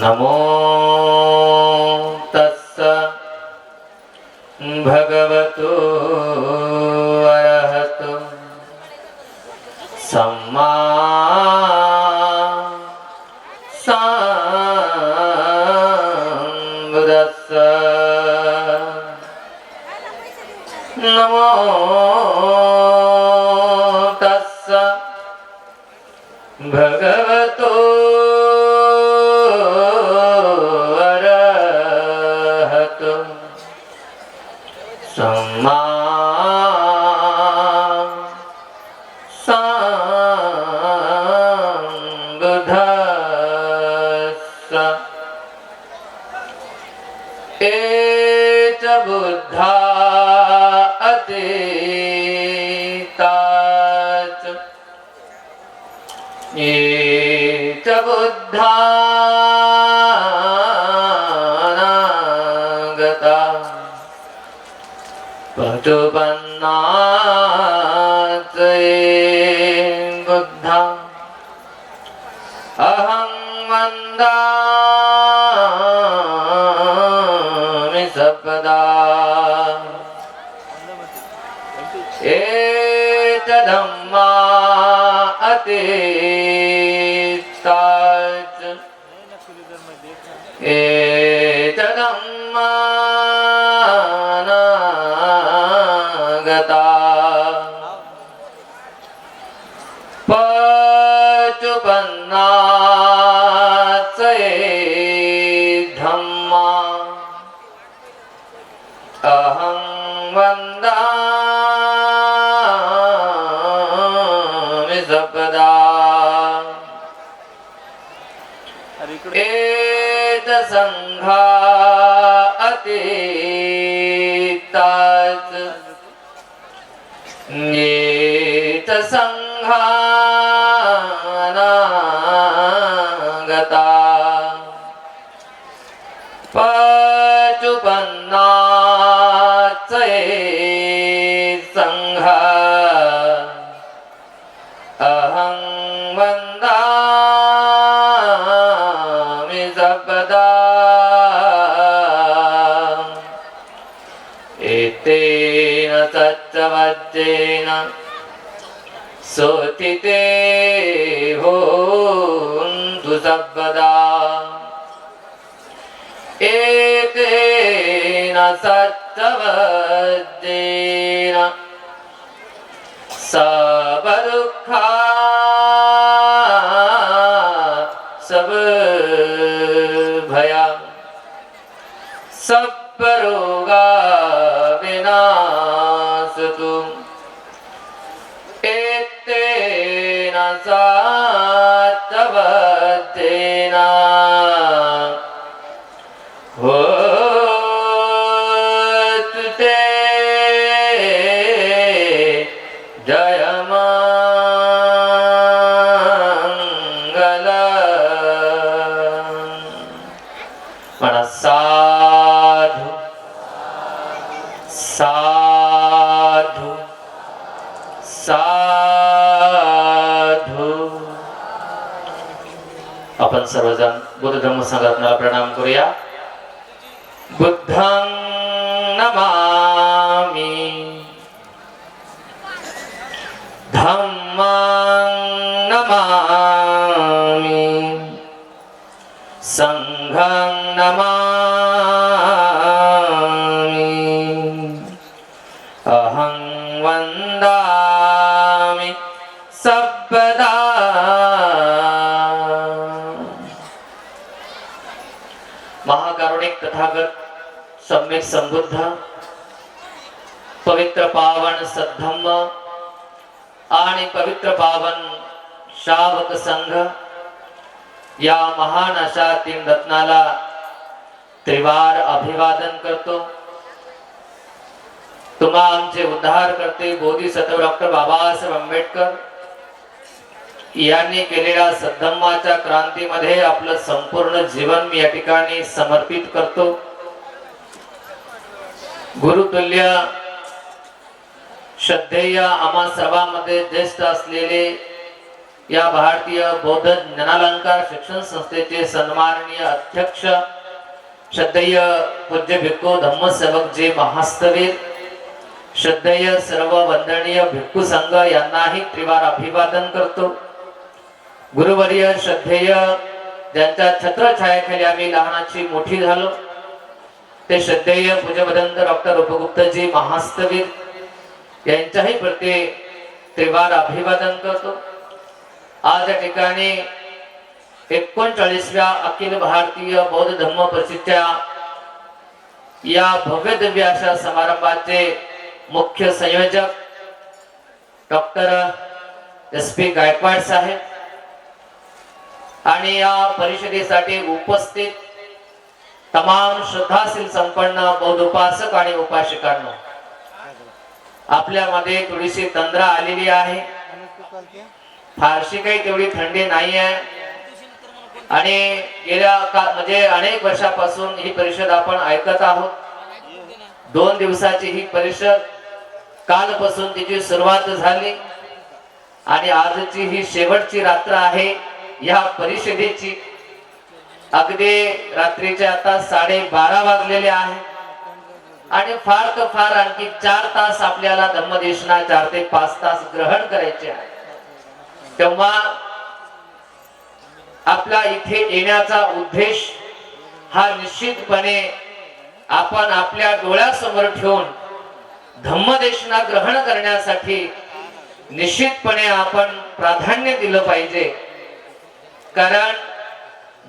नमो तस्स भगवतो A H Buddha अतीताच। ये च बुद्धा قراءته एतसंहा सच्चवज्जेन सोतिते होन्तु सर्वदा। एतेन सच्चवज्जेन साधू साधू. आपण सर्वजण बुद्ध धर्म संघात प्रणाम करूया. बुद्धं महाकारुणिक तथागत सम्यक संबुद्ध पवित्र पावन सद्धम्म आणि पवित्र पावन शावक संघ या महान अशा तीन रत्नाला त्रिवार अभिवादन करतो. तुम्हा आमचे उद्धार करते बोधिसत्व डॉक्टर बाबासाहेब आंबेडकर. यांनी केलेल्या सद्धम्माच्या क्रांतीमध्ये आपलं संपूर्ण जीवन मी या ठिकाणी समर्पित करतो. गुरुतुल्य श्रद्धेय आम्हा सर्वांमध्ये ज्येष्ठ असलेले या भारतीय बौद्ध ज्ञानालंकार शिक्षण संस्थेचे सन्माननीय अध्यक्ष श्रद्धेय पूज्य भिक्खू धम्मसेवक जे महास्तवीर श्रद्धेय सर्व वंदनीय भिक्खू संघ यांनाही त्रिवार अभिवादन करतो. गुरुवर्य श्रद्धेय ज्यांच्या छत्रछायाखाली आम्ही लहानाची मोठी झालो. ते श्रद्धेय पूजवदंत डॉक्टर उपगुप्तजी महास्तवीर यांच्याही प्रति त्रिवार अभिवादन करतो. आज या ठिकाणी एकोणचाळीसव्या अखिल भारतीय बौद्ध धम्म प्रसिद्धच्या या भव्य दिव्य अशा समारंभाचे मुख्य संयोजक डॉक्टर एस पी गायकवाड साहेब आणि या परिषदेसाठी उपस्थित तमाम श्रद्धाशील संपन्न बौद्ध उपासक आणि उपासिकांनो आपल्यामध्ये थोडीशी तंद्रा आलेली आहे. फारशी काही तेवढी थंडी नाही आहे. आणि गेल्या का म्हणजे अनेक वर्षापासून ही परिषद आपण ऐकत आहोत. दोन दिवसाची ही परिषद कालपासून तिची सुरुवात झाली. आणि आजची ही शेवटची रात्र आहे. या परिषदेची. अगदी रात्रीचे आता साडेबारा वाजलेले आहे. आणि फार तर फार आणखी चार तास आपल्याला धम्मदेशना चार ते पाच तास ग्रहण करायचे आहे. तेव्हा आपला इथे येण्याचा उद्देश हा निश्चितपणे आपण आपल्या डोळ्यासमोर ठेवून धम्मदेशना ग्रहण करण्यासाठी निश्चितपणे आपण प्राधान्य दिलं पाहिजे. कारण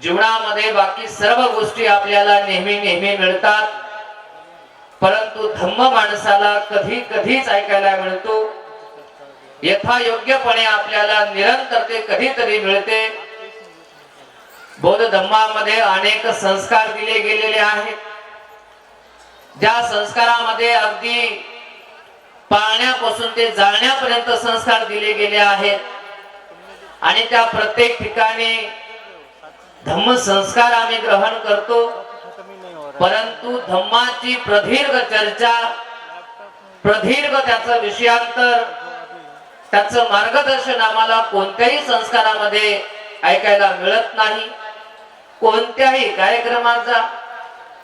जीवनामध्ये बाकी सर्व गोष्टी आपल्याला नेहमी नेहमी मिळतात. परंतु धम्म माणसाला कधी कधीच ऐकायला मिळतो. यथायोग्यपणे आपल्याला निरंतर ते कधीतरी मिळते. बौद्ध धम्मामध्ये अनेक संस्कार दिले गेलेले आहेत. ज्या संस्कारामध्ये अगदी पाळण्यापासून ते जाळण्यापर्यंत संस्कार दिले गेले आहेत. आणि त्या प्रत्येक ठिकाणी धम्म संस्कार आम्ही ग्रहण करतो. परंतु धम्माची प्रदीर्घ चर्चा प्रदीर्घ त्याचं विषयांतर त्याचं मार्गदर्शन आम्हाला कोणत्याही संस्कारामध्ये ऐकायला मिळत नाही. कोणत्याही कार्यक्रमाचा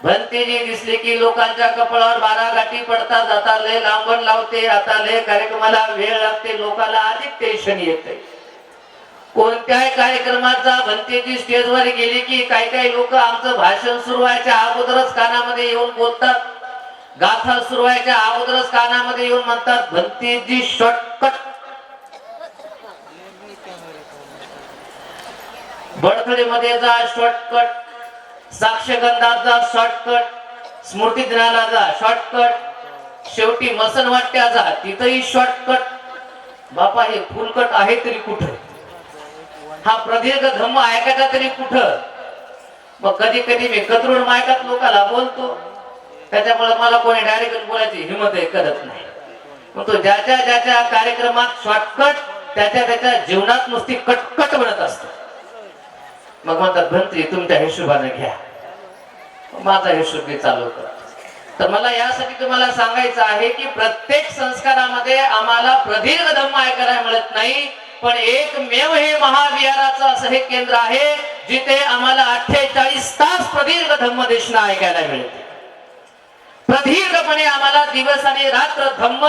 भंतीजी दिसली की लोकांच्या कपाळावर बारा गाठी पडतात आता लय लांबण लावते आता लय कार्यक्रमाला वेळ लागते लोकांना अधिक टेन्शन येते कोणत्याही कार्यक्रमाचा भंतेजी स्टेजवर गेली की काही काही लोक आमचं भाषण सुरू व्हायच्या अगोदरच कानामध्ये येऊन बोलतात. गाथा सुरू व्हायच्या अगोदरच कानामध्ये येऊन म्हणतात भंतेजी शॉर्टकट बडखडीमध्ये जा शॉर्टकट साक्षगंधात जा शॉर्टकट स्मृती दिनाला जा शॉर्टकट शेवटी मसन वाट्या जा तिथंही शॉर्टकट बापा हे फुलकट आहे तरी कुठं? हा प्रदीर्घ धम्म ऐकायचा तरी कुठं? मग कधी कधी मी कत्रुण मायकात लोकाला बोलतो. त्याच्यामुळे मला कोणी डायरेक्ट बोलायची हिंमत करत नाही. मग तो ज्याच्या ज्याच्या कार्यक्रमात शॉर्टकट त्याच्या त्याच्या जीवनात नुसती कटकट म्हणत असतो. मग म्हणतात भंत्री तुमच्या हिशोबाने घ्या. माझा हिशोब मी चालू कर तर मला यासाठी तुम्हाला सांगायचं आहे की प्रत्येक संस्कारामध्ये आम्हाला प्रदीर्घ धम्म ऐकायला मिळत नाही. पण एकमेव हे महाविहाराचं असं हे केंद्र आहे जिथे आम्हाला अठ्ठेचाळीस तास प्रदीर्घ धम्म देशना ऐकायला मिळते प्रदीर्घपणे आम्हाला दिवस आणि रात्र धम्म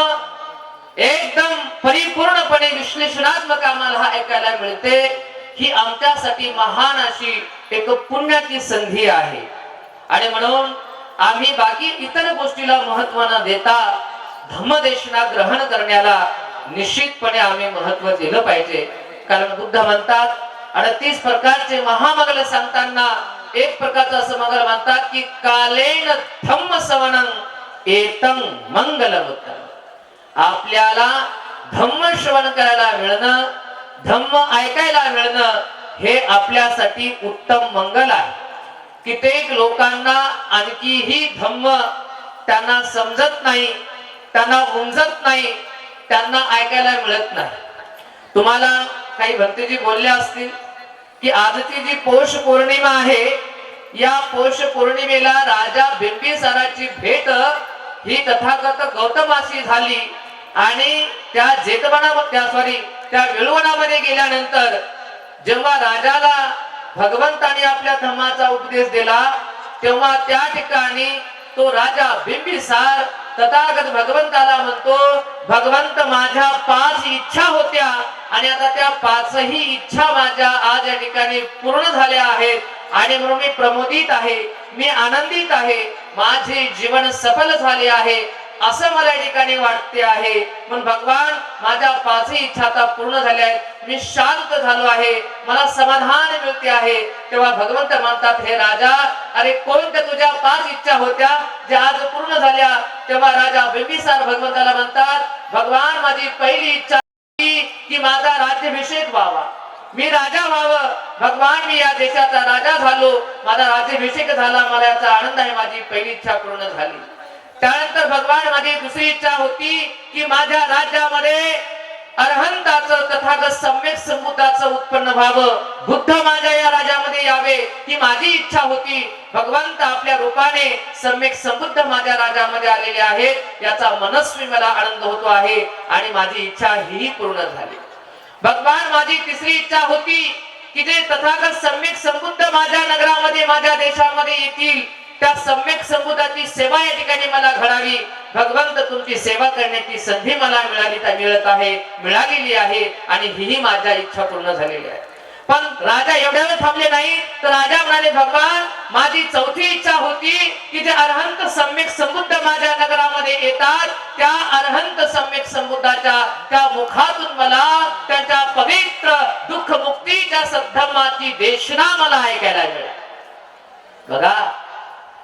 एकदम परिपूर्णपणे विश्लेषणात्मक आम्हाला हा ऐकायला मिळते ही आमच्यासाठी महान अशी एक पुण्याची संधी आहे. आणि म्हणून आम्ही बाकी इतर गोष्टीला महत्त्व न देता धम्मदेशना ग्रहण करण्याला निश्चितपणे आम्ही महत्त्व दिलं पाहिजे. कारण बुद्ध म्हणतात अडतीस प्रकारचे महामंगल सांगताना एक प्रकारचं असं मंगल म्हणतात की कालेन धम्म सवनं एतम मंगल आपल्याला धम्म श्रवण करायला मिळणं धम्म ऐकायला मिळणं हे आपल्यासाठी उत्तम मंगल आहे. कित्येक लोकांना आणखीही धम्म त्यांना समजत नाही त्यांना उमजत नाही त्यांना ऐकायला मिळत नाही. तुम्हाला काही भक्तीजी बोलले असतील की आजची जी पौष पौर्णिमा आहे या पौष पौर्णिमेला राजा बिंबिसाराची भेट ही तथागत गौतमाशी झाली आणि त्या जेतबना त्या सॉरी त्या विळवणामध्ये गेल्यानंतर जेव्हा राजाला भगवंताने आपल्या धर्माचा उपदेश दिला तेव्हा त्या ठिकाणी तो राजा बिंबिसार तथागत भगवंताला म्हणतो भगवंत माझ्या पाच इच्छा होत्या आणि आता त्या पाचही इच्छा माझ्या आज या ठिकाणी पूर्ण झाल्या आहेत आणि म्हणून मी प्रमोदित आहे मी आनंदित आहे माझे जीवन सफल झाले आहे असं मला या ठिकाणी वाटते आहे. पण भगवान माझ्या पाचही इच्छा आता पूर्ण झाल्या आहेत मी शांत झालो आहे मला समाधान मिळते आहे. तेव्हा भगवंत म्हणतात हे राजा अरे कोणत्या तुझ्या पाच इच्छा होत्या ज्या आज पूर्ण झाल्या? तेव्हा राजा बिंबिसार भगवंताला म्हणतात भगवान माझी पहिली इच्छा की माझा राज्याभिषेक व्हावा. मी राजा व्हावं. भगवान मी या देशाचा राजा झालो. माझा राज्याभिषेक झाला. मला याचा आनंद आहे. माझी पहिली इच्छा पूर्ण झाली. त्यानंतर भगवान माझी दुसरी इच्छा होती की माझ्या राज्यामध्ये अरहंताचं तथागत सम्यक समुद्राचं उत्पन्न व्हावं. बुद्ध माझ्या या राजामध्ये यावे ही माझी इच्छा होती. भगवंत आपल्या रूपाने सम्यक समृद्ध माझ्या राजामध्ये आलेले आहेत याचा मनस्वी मला आनंद होतो आहे आणि माझी इच्छा ही पूर्ण झाली. भगवान माझी तिसरी इच्छा होती की जे तथागत सम्यक समुद्ध माझ्या नगरामध्ये माझ्या देशामध्ये येतील. त्या सम्यक समुदाची सेवा या ठिकाणी मला घडावी. भगवंत तुमची सेवा करण्याची संधी मला मिळाली मिळत आहे मिळालेली आहे आणि हीही माझ्या इच्छा पूर्ण झालेली आहे. पण राजा एवढ्यावर थांबले नाही तर राजा म्हणाले भगवान माझी चौथी इच्छा होती की जे अरहंत सम्यक समुद्ध माझ्या नगरामध्ये येतात त्या अरहंत सम्यक समुद्राच्या त्या मुखातून मला त्यांच्या पवित्र दुःख मुक्तीच्या सद्धर्माची देशना मला ऐकायला मिळाली. बघा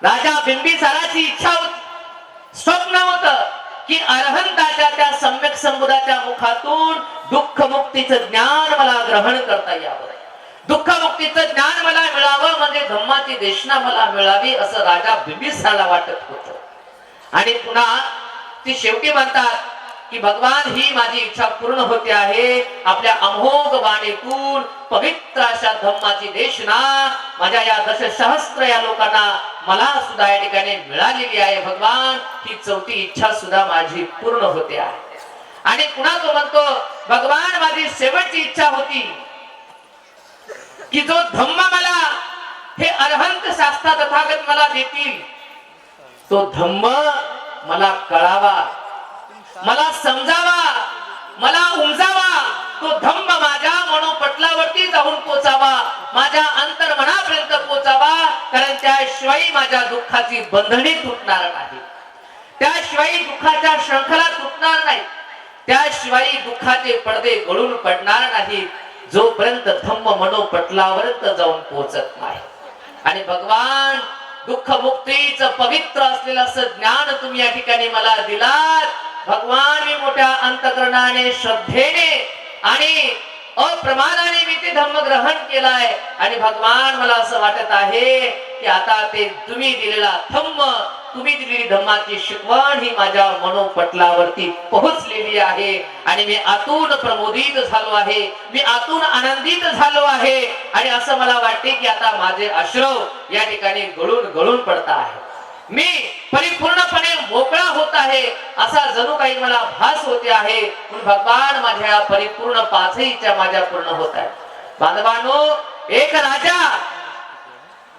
राजा बिंबिसाराची इच्छा होती. स्वप्न होत की अरहंताच्या त्या सम्यक समुदाच्या मुखातून दुःख मुक्तीचं ज्ञान मला ग्रहण करता यावं. दुःख मुक्तीचं ज्ञान मला मिळावं म्हणजे धम्माची देशना मला मिळावी असं राजा बिंबिसाराला वाटत होत. आणि पुन्हा ती शेवटी म्हणतात की भगवान ही माझी इच्छा पूर्ण होते आहे. आपल्या अमोघ बाणेतून पवित्र अशा धम्माची देशना माझ्या या दशसहस्त्र या लोकांना मला सुद्धा या ठिकाणी मिळालेली आहे. भगवान ही चौथी इच्छा सुद्धा माझी पूर्ण होते आहे. आणि पुन्हा तो म्हणतो भगवान माझी शेवटची इच्छा होती की जो धम्म मला हे अरहंत शास्त्रा तथागत मला देतील तो धम्म मला कळावा मला समजावा मला उमजावा तो धम्म माझ्या मनोपटलावरती जाऊन पोचावा माझ्या अंतर्मनापर्यंत पोचावा कारण त्याशिवाय माझ्या दुःखाची बंधने तुटणार नाही. त्याशिवाय दुःखाच्या शृंखला तुटणार नाही. त्याशिवाय दुःखाचे पडदे गळून पडणार नाहीत जोपर्यंत धम्म मनोपटलावरच जाऊन पोचत नाही. आणि भगवान दुःख मुक्तीच पवित्र असलेलं असं ज्ञान तुम्ही या ठिकाणी मला दिलात भगवान मी मोठ्या अंतकरणाने श्रद्धेने आणि अप्रमाणाने मी ते धम्म ग्रहण केलाय. आणि भगवान मला असं वाटत आहे की आता ते तुम्ही दिलेला धम्म तुम्ही दिलेली धम्माची शिकवण ही माझ्या मनोपटलावरती पोहोचलेली आहे. आणि मी आतून प्रमोदित झालो आहे. मी आतून आनंदित झालो आहे. आणि असं मला वाटते की आता माझे अश्रव या ठिकाणी गळून गळून पडत आहे मी परिपूर्णपणे मोकळा होत आहे असा जणू काही मला भास होते आहे म्हणून भगवान माझ्या परिपूर्ण पाचही इच्छा माझ्या पूर्ण होत आहे बांधवानो एक राजा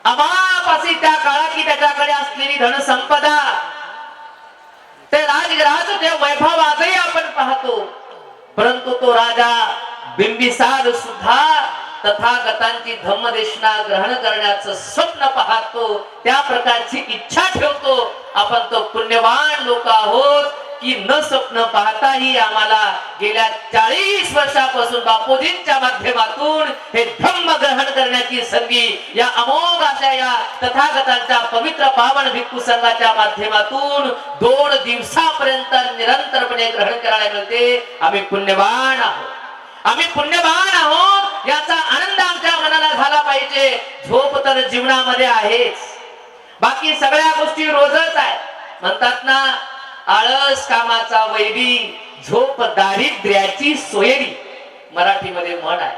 अमापासी त्या काळाची त्याच्याकडे असलेली धनसंपदा ते राजराज ते वैभव आजही आपण पाहतो. परंतु तो राजा बिंबिसार सुद्धा तथागतांची धम्मदेशना ग्रहण करण्याचं स्वप्न पाहतो त्या प्रकारची इच्छा ठेवतो. आपण तो पुण्यवान लोक आहोत की न स्वप्न पाहताही आम्हाला गेल्या चाळीस वर्षापासून बापूजींच्या माध्यमातून हे धम्म ग्रहण करण्याची संधी या अमोघ अशा या तथागतांच्या पवित्र पावन भिक्खू संघाच्या माध्यमातून दोन दिवसापर्यंत निरंतरपणे ग्रहण करायला मिळते. आम्ही पुण्यवान आहोत. आम्ही पुण्यवान आहोत. याचा आनंद आमच्या मनाला झाला पाहिजे. झोप तर जीवनामध्ये आहेच. बाकी सगळ्या गोष्टी रोजच आहे म्हणतात ना आळस कामाचा वैरी झोप दारिद्र्याची सोयरी. मराठीमध्ये म्हण आहे.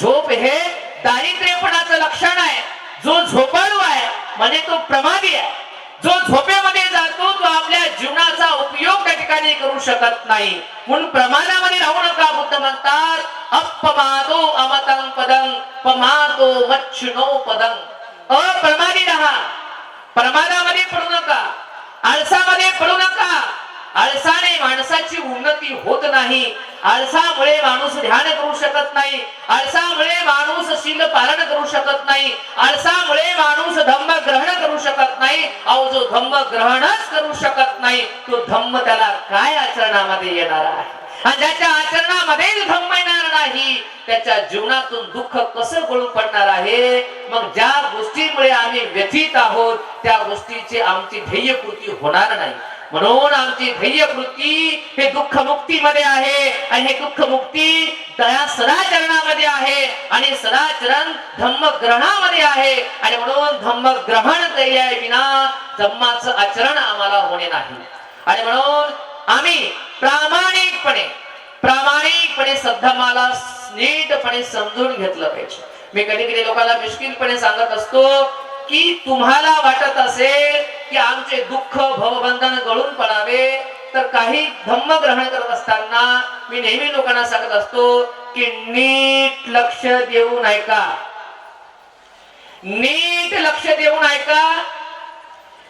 झोप हे दारिद्र्यपणाचं लक्षण आहे. जो झोपाळू आहे म्हणजे तो प्रमादी आहे. जो झोपेमध्ये जातो तो आपल्या जीवनाचा उपयोग त्या ठिकाणी करू शकत नाही. म्हणून प्रमाणामध्ये राहू नका बुद्ध म्हणतात अपमादो अमतं पदं पमादो मच्छिनो पदं. अप्रमाणी राहा. प्रमाणामध्ये पडू नका. आळसामध्ये पडू नका. आळसाने माणसाची उन्नती होत नाही. आळसामुळे माणूस ध्यान करू शकत नाही. आळसामुळे माणूस शील पालन करू शकत नाही. आळसामुळे माणूस धम्म ग्रहण करू शकत नाही. अहो जो धम्म ग्रहणच करू शकत नाही तो धम्म त्याला काय आचरणामध्ये येणार आहे? आणि ज्याच्या आचरणामध्ये धम्म येणार नाही त्याच्या जीवनातून दुःख कसं गळून पडणार आहे? मग ज्या गोष्टीमुळे आम्ही व्यथित आहोत त्या गोष्टीची आमची ध्येयपूर्ती होणार नाही. म्हणून आमची ध्येयवृत्ती हे दुःख मुक्तीमध्ये आहे. आणि हे दुःख मुक्ती दया सदाचरणामध्ये आहे. आणि सदाचरण धम्म ग्रहणामध्ये आहे. आणि म्हणून धम्म ग्रहण केल्याविना धम्माचं आचरण आम्हाला होणे नाही. आणि म्हणून आम्ही प्रामाणिकपणे प्रामाणिकपणे सद्धमाला नीटपणे समजून घेतलं पाहिजे. मी कधी कधी लोकांना मिश्किलपणे सांगत असतो की तुम्हाला वाटत असेल की आमचे दुःख भवबंधन गळून पडावे तर काही धम्म ग्रहण करत असताना मी नेहमी लोकांना सांगत असतो की नीट लक्ष देऊन ऐका नीट लक्ष देऊन ऐका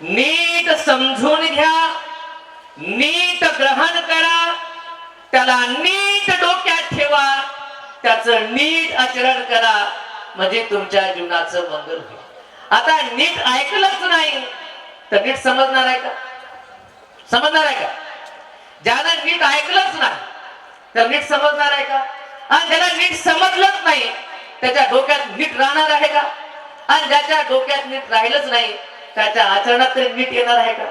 नीट समजून घ्या. नीट ग्रहण करा. त्याला नीट डोक्यात ठेवा. त्याच नीट आचरण करा. म्हणजे तुमच्या जीवनाचं मंगल होईल. आता नीट ऐकलंच नाही. तर नीट समजणार आहे का? समजणार आहे का? ज्यानं नीट ऐकलंच नाही तर नीट समजणार आहे का? आणि ज्याला नीट समजलंच नाही त्याच्या डोक्यात नीट राहणार आहे का? आणि ज्याच्या डोक्यात नीट राहिलंच नाही त्याच्या आचरणात तरी नीट येणार आहे का?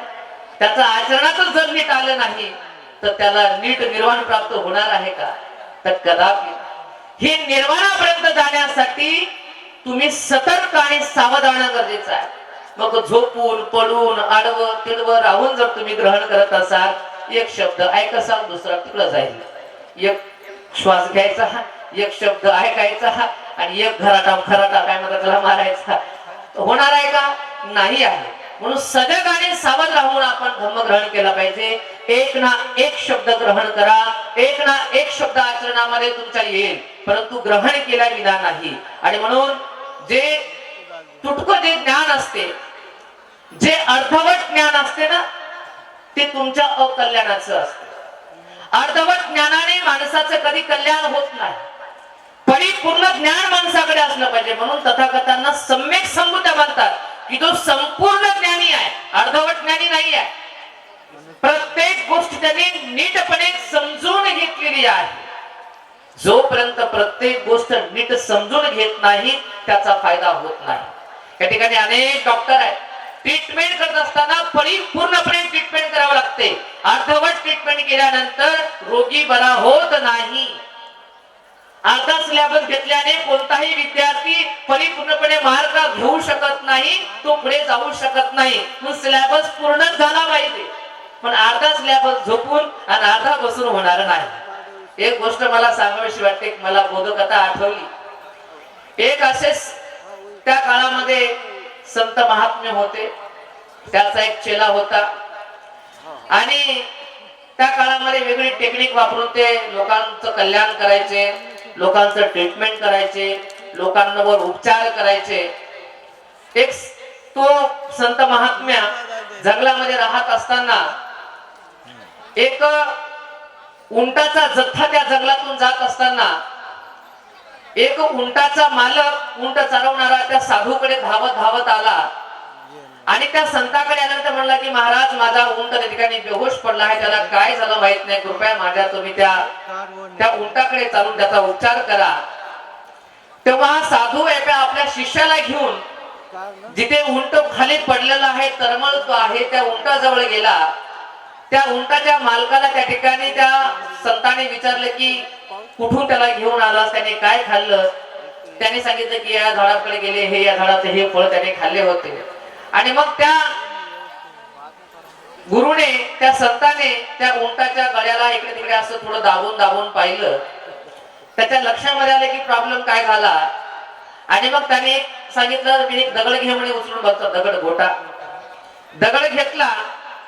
त्याचं आचरणातच जर नीट आलं नाही तर त्याला नीट निर्वाण प्राप्त होणार आहे का? तर कदापि हे निर्वाणापर्यंत जाण्यासाठी तुम्ही सतर्क आणि सावध राहणं गरजेचं आहे. मग झोपून पडून आडवं तिडवं राहून जर तुम्ही ग्रहण करत असाल एक शब्द ऐकसाल दुसरा तिकडं जाईल. एक श्वास घ्यायचा हा एक शब्द ऐकायचा हा आणि एक घराटा खराटा काय म्हणतात त्याला मारायचा. होणार आहे का? नाही आहे. म्हणून सजग आणि सावध राहून आपण धम्म ग्रहण केला पाहिजे. एक ना एक शब्द ग्रहण करा. एक ना एक शब्द आचरणामध्ये तुमच्या येईल. परंतु ग्रहण केल्या विना नाही. आणि म्हणून जे तुटकं जे ज्ञान असते जे अर्धवट ज्ञान असते ना ते तुमच्या अकल्याणाचं असते. अर्धवट ज्ञानाने माणसाचं कधी कल्याण होत नाही. परिपूर्ण ज्ञान माणसाकडे असलं पाहिजे. म्हणून तथागतांना सम्यक संबुद्ध म्हणतात की तो संपूर्ण ज्ञानी आहे अर्धवट ज्ञानी नाही आहे. प्रत्येक गोष्ट त्यांनी नीटपणे समजून घेतलेली आहे. जोपर्यंत प्रत्येक गोष्ट नीट समजून घेत नाही त्याचा फायदा होत नाही. या ठिकाणी अनेक डॉक्टर आहेत. ट्रीटमेंट करत असताना परिपूर्णपणे ट्रीटमेंट करावं लागते. अर्धवट ट्रीटमेंट केल्यानंतर रोगी बरा होत नाही. अर्धा सिलेबस घेतल्याने कोणताही विद्यार्थी परिपूर्णपणे मार्ग घेऊ शकत नाही तो पुढे जाऊ शकत नाही. मग सिलेबस पूर्णच झाला पाहिजे. पण अर्धा सिलेबस झोपून आणि अर्धा बसून होणार नाही. एक गोष्ट मला सांगावीशी वाटते मला बोधकथा आठवली. एक असेच त्या काळामध्ये संत महात्मे होते. त्याचा एक चेला होता. आणि त्या काळामध्ये वेगळी टेक्निक वापरून ते लोकांचं कल्याण करायचे लोकांचं ट्रीटमेंट करायचे लोकांवर उपचार करायचे. एक तो संत महात्म्या जंगलामध्ये राहत असताना एक उंटाचा जथ्था त्या जंगलातून जात असताना एक उंटाचा मालक उंट चालवणारा त्या साधूकडे धावत धावत आला. आणि त्या संताकडे आल्यानंतर म्हणला की महाराज माझा उंट त्या ठिकाणी बेहोश पडला आहे. त्याला काय झालं माहीत नाही. कृपया माझ्या तुम्ही त्या त्या उंटाकडे चालून त्याचा उपचार करा. तेव्हा साधू एका आपल्या शिष्याला घेऊन जिथे उंट खाली पडलेला आहे तरमळतो आहे त्या उंटाजवळ गेला. त्या उंटाच्या मालकाला त्या ठिकाणी त्या संताने विचारलं की कुठून त्याला घेऊन आलास त्याने काय खाल्लं? त्याने सांगितलं की या झाडाकडे गेले हे या झाडाचे हे फळ त्याने खाल्ले होते. आणि मग त्या गुरुने त्या संताने त्या उंटाच्या गळ्याला इकडे तिकडे असं थोडं दाबून दाबून पाहिलं. त्याच्या लक्षामध्ये आलं की प्रॉब्लेम काय झाला? आणि मग त्याने सांगितलं मी एक दगड घे म्हणे उचलून बघतो दगड गोटा दगड घेतला.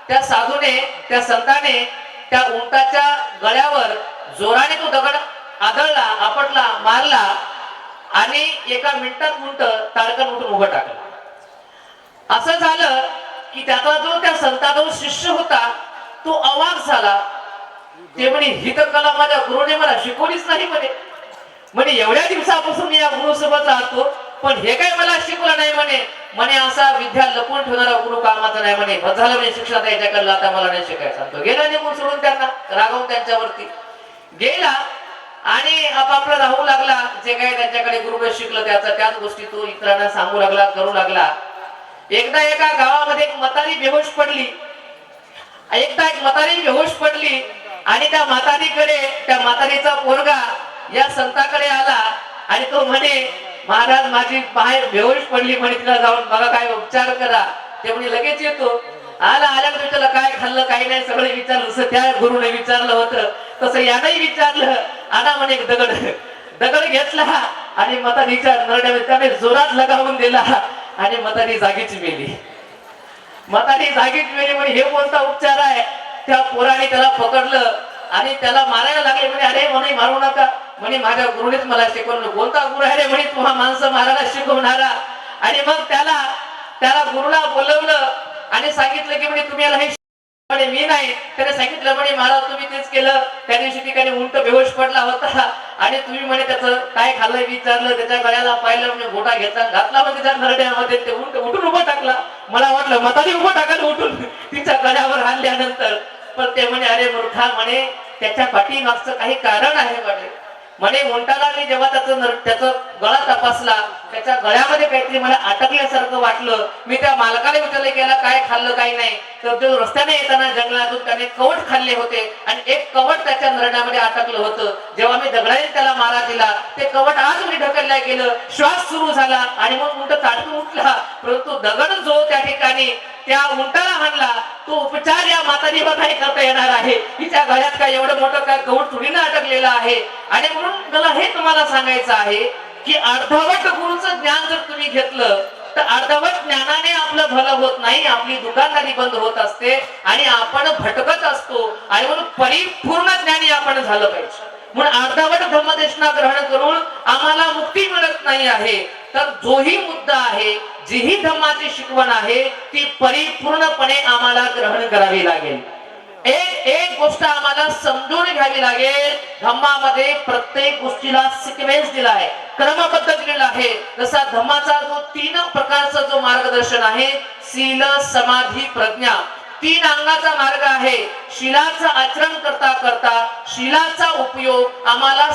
त्या साधूने त्या संताने त्या उंटाच्या गळ्यावर जोराने तो दगड आदळला आपटला मारला आणि एका मिनिटात मुंट तारकन उठून उभं टाकलं. असं झालं की त्याचा जो त्या संताचा शिष्य होता तो अवाक झाला. ते म्हणे हित कला माझ्या गुरुने मला शिकवलीच नाही म्हणे. म्हणे एवढ्या दिवसापासून मी या गुरुसोबत राहतो पण हे काय मला शिकवलं नाही म्हणे. म्हणे असा विद्या लपून ठेवणारा गुरु कामाचा नाही म्हणे. बस झालं म्हणे शिक्षण याच्याकडलं आता मला नाही शिकायचा. तो गेला निघून सोडून त्यांना रागवून त्यांच्यावरती. गेला आणि आपापला राहू लागला जे काही त्यांच्याकडे गुरुकडे शिकलं त्याचा त्याच गोष्टी तो इतरांना सांगू लागला करू लागला. एकदा एका गावामध्ये एक मतारी बेहोश पडली. एकदा एक मतारी बेहोश पडली आणि त्या म्हातारीकडे त्या म्हातारीचा पोरगा या संताकडे आला आणि तो म्हणे महाराज माझी बाहेर बेहोश पडली म्हणे तिला जाऊन बघा काय उपचार करा. ते म्हणे लगेच येतो. आला आल्यानंतर त्याला काय खाल्लं काही नाही सगळं विचारलं जसं त्या गुरुने विचारलं होतं. तसं यानंही विचारलं. आणा म्हणे एक दगड दगड घेतला आणि मतानीच्या नरड्यामध्ये त्याने जोरात लगावून दिला आणि मतानी जागीच मेली. मतानी जागीच मेली म्हणे हे कोणता उपचार आहे? त्या पोराने त्याला पकडलं आणि त्याला मारायला लागले म्हणे अरे म्हणे मारू नका. म्हणे माझ्या गुरुनेच मला शिकवलं. कोणता गुरु आहे रे म्हणे तुम्हा माणसं मारायला शिकवणारा? आणि मग त्याला त्याला गुरुला बोलवलं आणि सांगितलं की म्हणे तुम्ही याला हे म्हणे मी नाही. त्याने सांगितलं म्हणे महाराज तुम्ही तेच केलं. त्या दिवशी ठिकाणी उंट बेहोश पडला होता. आणि तुम्ही म्हणे त्याचं काय खाल्लंय विचारलं त्याच्या गळ्याला पाहिलं म्हणजे गोटा घेतला घातला म्हणजे त्या नरड्यामध्ये ते उलट उठून उभं टाकला. मला वाटलं मताने उभं टाकायला उठून. तिच्या गळ्यावर आणल्यानंतर. पण ते म्हणे अरे मूर्खा म्हणे त्याच्या पाठीमागचं काही कारण आहे म्हणे. म्हणे उंटाला मी जेव्हा त्याचं नर- त्याचं गळा तपासला त्याच्या गळ्यामध्ये काहीतरी मला अटकल्यासारखं वाटलं. मी त्या मालकाला विचारलं गेला काय खाल्लं काय नाही? तर तो रस्त्याने येताना जंगलातून त्याने कवट खाल्ले होते आणि एक कवट त्याच्या नरड्यामध्ये अटकलं होतं. जेव्हा मी दगडाने त्याला मारा दिला ते कवट आज मी ढकलल्या गेलं. श्वास सुरू झाला आणि मग उंट ताटून उठला. परंतु दगड जो त्या ठिकाणी त्या उंटाला हाणला तो उपचार या माताजीवर काही करता येणार आहे. हिच्या गळ्यात काय एवढं मोठं काय कवट तुडीनं अटकलेलं आहे? आणि म्हणून मला हे तुम्हाला सांगायचं आहे की अर्धवट गुरुचं ज्ञान जर तुम्ही घेतलं तर अर्धवट ज्ञानाने आपलं भलं होत नाही आपली दुकानदारी बंद होत असते आणि आपण भटकत असतो. आणि म्हणून परिपूर्ण ज्ञानी आपण झालं पाहिजे. म्हणून अर्धवट ब्रह्मदेशना ग्रहण करून आम्हाला मुक्ती मिळत नाही आहे. तर जोही मुद्दा आहे जीही धम्माची शिकवण आहे ती परिपूर्णपणे आम्हाला ग्रहण करावी लागेल. एक एक गोष्ट आम्हाला समजून घ्यावी लागेल. धम्मामध्ये प्रत्येक गोष्टीला सिक्वेन्स दिला आहे. क्रमबद्ध दिलेला आहे. जसा धम्माचा जो तीन प्रकारचा जो मार्गदर्शन आहे शील समाधी प्रज्ञा तीन अंगाचा मार्ग आहे. शिलाचं आचरण करता करता शिलाचा उपयोग आम्हाला